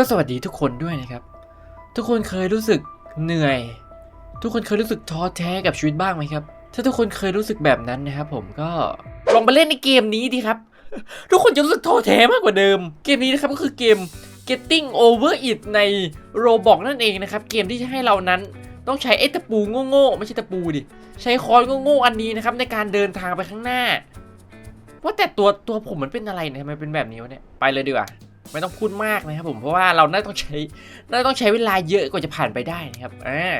ก็สวัสดีทุกคนด้วยนะครับ ทุกคนเคยรู้สึกเหนื่อย ทุกคนเคยรู้สึกท้อแท้กับชีวิตบ้างไหมครับ ถ้าทุกคนเคยรู้สึกแบบนั้นนะครับ ผมก็ลองไปเล่นในเกมนี้ดีครับ ทุกคนจะรู้สึกท้อแท้มากกว่าเดิม เกมนี้นะครับก็คือเกม Getting Over It ใน Roblox นั่นเองนะครับ เกมที่จะให้เรานั้นต้องใช้ไอ้ตะปูโง่ๆไม่ใช่ตะปูดิ ใช้คอนโง่ๆอันนี้นะครับในการเดินทางไปข้างหน้าว่าแต่ตัวตัวผมมันเป็นอะไรเนี่ยทำไมเป็นแบบนี้วะเนี่ยไปเลยดีกว่า ไม่ต้องพูดมากนะครับผมเพราะว่าเราน่าต้องใช้น่าต้องใช้เวลาเยอะกว่าจะผ่านไปได้นะครับอ่า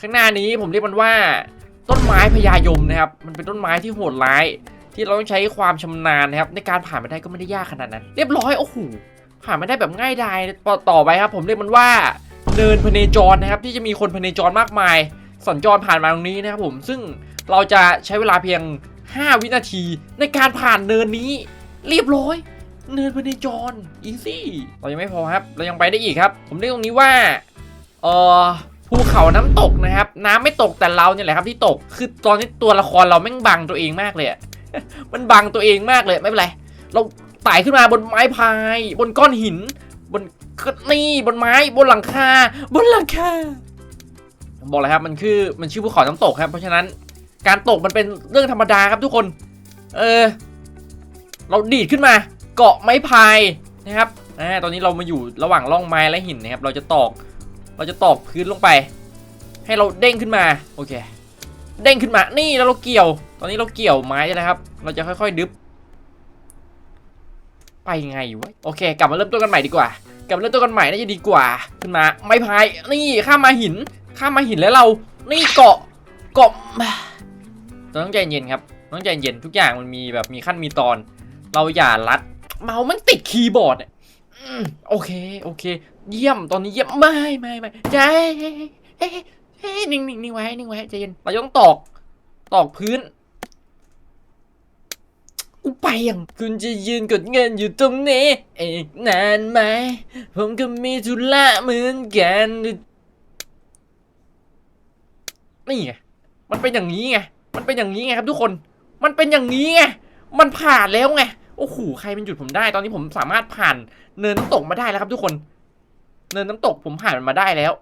ข้างหน้านี้ผมเรียกมันว่าต้นไม้พญายมนะครับ มันเป็นต้นไม้ที่โหดร้าย ที่เราต้องใช้ความชำนาญนะครับ ในการผ่านไปได้ก็ไม่ได้ยากขนาดนั้น เรียบร้อยโอ้โหผ่านไม่ได้แบบง่ายดายต่อต่อไปครับ ผมเรียกมันว่าเนินพเนจรนะครับ ที่จะมีคนพเนจรมากมาย สัญจรผ่านมาตรงนี้นะครับผมซึ่งเราจะใช้เวลาเพียง 5 วินาทีในการผ่านเนินนี้ เรียบร้อย เนินพเนจรอีซี่เรายังไม่พอครับ เรายังไปได้อีกครับ ผมเรียกตรงนี้ว่าเออภูเขาน้ำตกนะครับ น้ำไม่ตกแต่เราเนี่ยแหละครับที่ตกคือตอนนี้ตัวละครเราแม่งบังตัวเองมากเลยมันบังตัวเองมากเลยไม่เป็นไรเราไต่ขึ้นมาบนไม้พาย บนก้อนหิน บนนี่บนไม้บนหลังคา บนหลังคาผมบอกเลยครับมันคือมันชื่อภูเขาน้ำตกครับ เพราะฉะนั้นการตกมันเป็นเรื่องธรรมดาครับทุกคน เออ เราดีดขึ้นมา เกาะไม้พายนะครับอ่าตอนนี้เรามาอยู่ระหว่างร่องไม้และหินนะครับ เราจะตอก เราจะตอกพื้นลงไป ให้เราเด้งขึ้นมา โอเค เด้งขึ้นมา นี่แล้วเราเกี่ยว ตอนนี้เราเกี่ยวไม้ใช่ไหมครับ เราจะค่อยๆดึบ ไปไงวะ โอเค กลับมาเริ่มต้นกันใหม่ดีกว่า กลับมาเริ่มต้นกันใหม่น่าจะดีกว่า ขึ้นมา ไม้พาย นี่ ข้ามมาหิน ข้ามมาหินแล้วเรา นี่เกาะ เกาะต้องใจเย็นครับ ต้องใจเย็น ทุกอย่างมันมีแบบมีขั้นมีตอน เราอย่ารัด เมาส์มันติดคีย์บอร์ดอะอืมโอเค โอเค เยี่ยมตอนนี้เยี่ยมไม่ไม่ไม่ใจเฮ้ยเฮ้ยเฮ้ยนิ่งนิ่งนิ่งไว้นิ่งไว้ใจเย็นเราต้องตอก ตอกพื้นกูไปอย่างคุณจะยืนกดเงินอยู่ตรงนี้อีกนานไหม ผมก็มีธุระเหมือนกันนี่ไงมันเป็นอย่างนี้ไงมันเป็นอย่างนี้ไงครับทุกคน มันเป็นอย่างนี้ไงมันผ่านแล้วไง โอ้โหใครเป็นหยุดผมได้ ตอนนี้ผมสามารถผ่านเนินน้ำตกมาได้แล้วครับทุกคน เนินน้ำตกผมผ่านมันมาได้แล้ว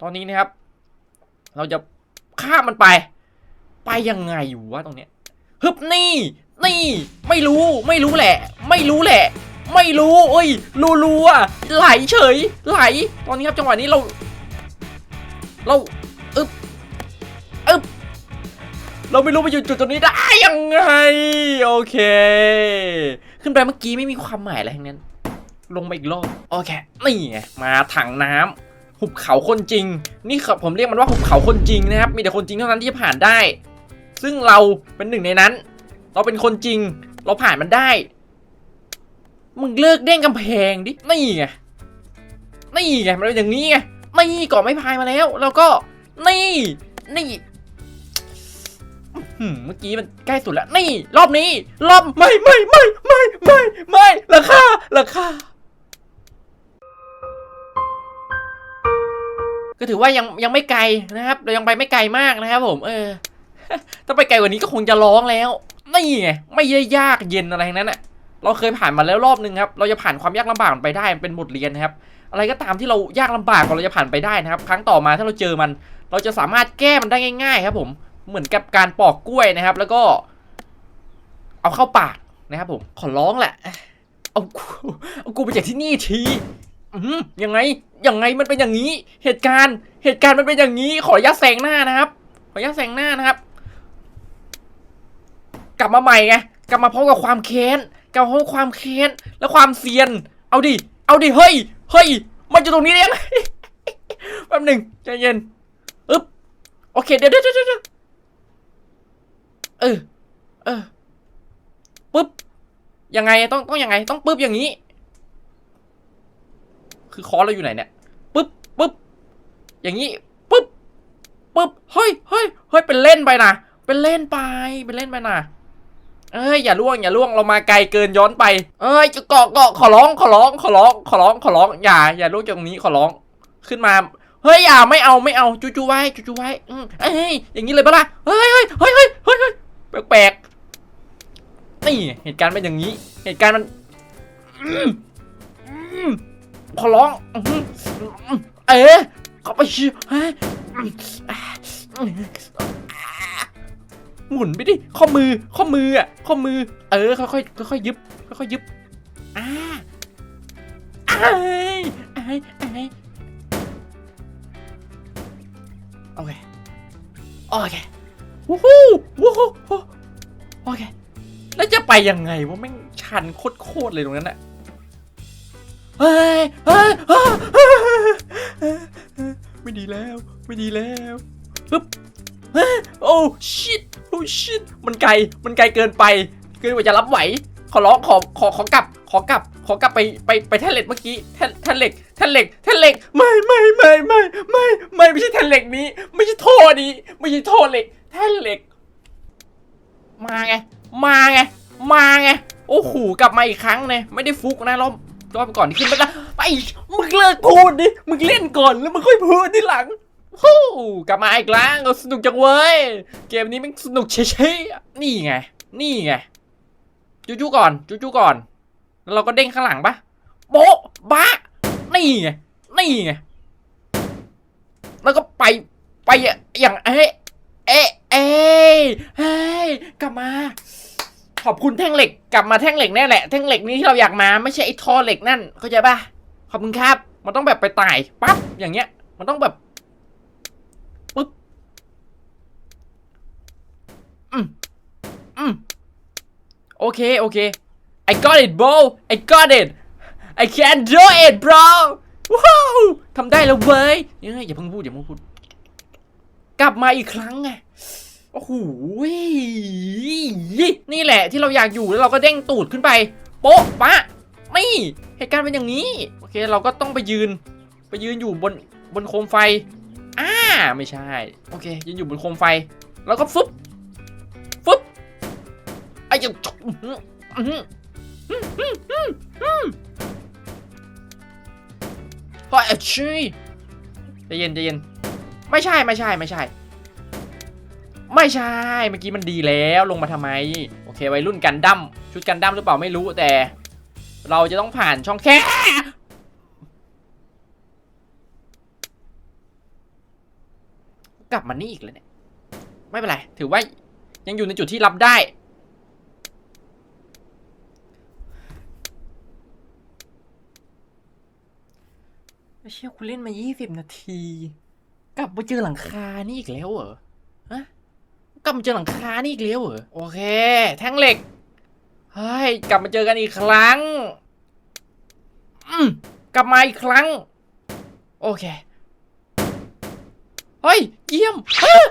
ตอนนี้นะครับ เราจะข้ามมันไป ไปยังไงอยู่วะตรงเนี้ยฮึบนี่ นี่ ไม่รู้ไม่รู้แหละ ไม่รู้แหละ ไม่รู้เอ้ยรู้รู้อะไหลเฉย ไหล ตอนนี้ครับจังหวะนี้เรา เราอึบอึบ เราไม่รู้มาอยู่จุดตรงนี้ได้ยังไง โอเค ขึ้นไปเมื่อกี้ไม่มีความหมายอะไรทั้งนั้น ลงมาอีกรอบโอเคนี่ไงมาถังน้ำหุบเขาคนจริง นี่ครับผมเรียกมันว่าหุบเขาคนจริงนะครับ มีแต่คนจริงเท่านั้นที่จะผ่านได้ ซึ่งเราเป็นหนึ่งในนั้น เราเป็นคนจริง เราผ่านมันได้ มึงเลิกเด้งกำแพงดินี่ไงนี่ไงมันเป็นอย่างนี้ไงนี่กาะไม้พายมาแล้ว แล้วก็นี่นี่ เมื่อกี้มันใกล้สุดแล้ว นี่ รอบนี้ รอบไม่ไม่ไม่ไม่ไม่ไม่ราคาราคาก็ถือว่ายังยังไม่ไกลนะครับ เรายังไปไม่ไกลมากนะครับผม เออ ถ้าไปไกลกว่านี้ก็คงจะร้องแล้ว นี่ไงไม่ได้ยากเย็นอะไรทั้งนั้นอะเราเคยผ่านมาแล้วรอบนึงครับ เราจะผ่านความยากลำบากมันไปได้เป็นบทเรียนนะครับ อะไรก็ตามที่เรายากลำบากเราจะผ่านไปได้นะครับ ครั้งต่อมาถ้าเราเจอมัน เราจะสามารถแก้มันได้ง่าย ๆ ครับผม เหมือนกับการปอกกล้วยนะครับ แล้วก็เอาเข้าปากนะครับผม ขอร้องแหละ เอากูเอากูไปจากที่นี่ทีอยังไง ยังไงมันเป็นอย่างนี้ เหตุการณ์ เหตุการณ์มันเป็นอย่างนี้ ขออนุญาตแซงหน้านะครับ ขออนุญาตแซงหน้านะครับ กลับมาใหม่ไง กลับมาพร้อมกับความแค้น กลับมาพร้อมกับความแค้น และความเซียน เอาดิ เอาดิ เฮ้ย เฮ้ย มันอยู่ตรงนี้ได้ยังไงแป๊บหนึ่งใจเย็น อึ๊บ โอเค เดี๋ยวเดี๋ยวเดี๋ยว เออ เออปึ๊บยังไงต้องต้องยังไง ต้องปึ๊บอย่างนี้ คือคอเราอยู่ไหนเนี่ยปึ๊บปึ๊บอย่างนี้ปึ๊บปึ๊บเฮ้ยเฮ้ยเฮ้ยเป็นเล่นไปนะเป็นเล่นไปเป็นเล่นไปนะเอ้ยอย่าล่วงอย่าล่วงเรามาไกลเกินย้อนไป เอ้ยจะเกาะเกาะขอร้องขอร้องขอร้องขอร้องขอร้องอย่า อย่าล่วงจากตรงนี้ขอร้องขึ้นมาเฮ้ยอย่าไม่เอาไม่เอาจูจูไว้จูจูไว้อืมเอ้ยอย่างนี้เลยปะล่ะเฮ้ยเฮ้ยเฮ้ยเฮ้ยเฮ้ยเฮ้ยแปลกๆนี่ เหตุการณ์เป็นอย่างนี้ เหตุการณ์มันอืมอืมขอร้องเอ๊ะเข้าไปชิหมุนไปดิ ข้อมือ ข้อมืออะ ข้อมือ เออ ค่อยๆ ค่อยๆ ยึบ ค่อยๆ ยึบอ่าไอ้ไอ้ไอ้โอเค โอเค วู้ฮู้วู้ฮู้โอเค แล้วจะไปยังไงวะแม่งชันโคตรๆเลยตรงนั้นอะเฮ้ยเฮ้ยเฮ้ยเฮ้ยเฮ้ยไม่ดีแล้ว ไม่ดีแล้วปึ๊บเฮ้ยโอ้ชิตโอ้ชิตมันไกลมันไกลเกินไปเกินกว่าจะรับไหว ขอร้องขอขอขอกลับ ขอกลับ ขอกลับไปไปไปแท่นเหล็กเมื่อกี้แท่นแท่นเหล็กแท่นเหล็กแท่นเหล็กไม่ไม่ไม่ไม่ไม่ไม่ไม่ใช่แท่นเหล็กนี้ ไม่ใช่ท่อนี้ ไม่ใช่ท่อเหล็กแท่นเหล็ก มาไง มาไง มาไง โอ้โห กลับมาอีกครั้งเลยไม่ได้ฟุกนะรอบรอบก่อนที่ขึ้นไปละไป มึงเลิกพูดดิ มึงเล่นก่อนแล้วมึงค่อยพูดทีหลังฮู้กลับมาอีกแล้วสนุกจังเว้ย เกมนี้มันสนุกเฉยๆนี่ไง นี่ไง จู้ๆก่อน จู้ๆก่อน แล้วเราก็เด้งข้างหลังปะโบ๊ะบ้านี่ไง นี่ไง แล้วก็ไป ไปอย่างเอ๊ะเอ๊ะ เอ๊ะเฮ้ยกลับมา ขอบคุณแท่งเหล็ก กลับมาแท่งเหล็กแน่แหละ แท่งเหล็กนี้ที่เราอยากมาไม่ใช่ไอ้ท่อเหล็กนั่น เข้าใจปะขอบคุณครับ มันต้องแบบไปไต่ปั๊บอย่างเงี้ย มันต้องแบบปึ๊บอืมอืมโอเค โอเค I got it bro I got it I can do it bro ว้าวทำได้แล้วเว้ยยังไงอย่าเพิ่งพูดอย่าเพิ่งพูด กลับมาอีกครั้งไง โอ้โหนี่แหละที่เราอยากอยู่แล้วเราก็เด้งตูดขึ้นไป โป๊ะปะนี่เหตุการณ์เป็นอย่างนี้ โอเคเราก็ต้องไปยืน ไปยืนอยู่บนบนโคมไฟอ่าไม่ใช่ โอเค ยืนอยู่บนโคมไฟ แล้วก็ฟึบฟึบไอ้ยังอื้อหืออื้อหืออื้อหืออื้อหือเฮ้ยชี้ใจเย็นใจเย็น ไม่ใช่ไม่ใช่ไม่ใช่ ไม่ใช่ เมื่อกี้มันดีแล้วลงมาทำไม โอเควัยรุ่นกันดั้มชุดกันดั้มหรือเปล่าไม่รู้แต่ เราจะต้องผ่านช่องแคบกลับมานี่อีกเลยเนี่ย ไม่เป็นไร ถือว่ายังอยู่ในจุดที่รับได้ เชี่ยคุณเล่นมา 20 นาที กลับมาเจอหลังคานี่อีกแล้วเหรอฮะ กลับมาเจอหลังคานี่อีกแล้วเหรอโอเค แท่งเหล็กเฮ้ยกลับมาเจอกันอีกครั้งอืมกลับมาอีกครั้ง โอเคเฮ้ยเยี่ยมเอ้อ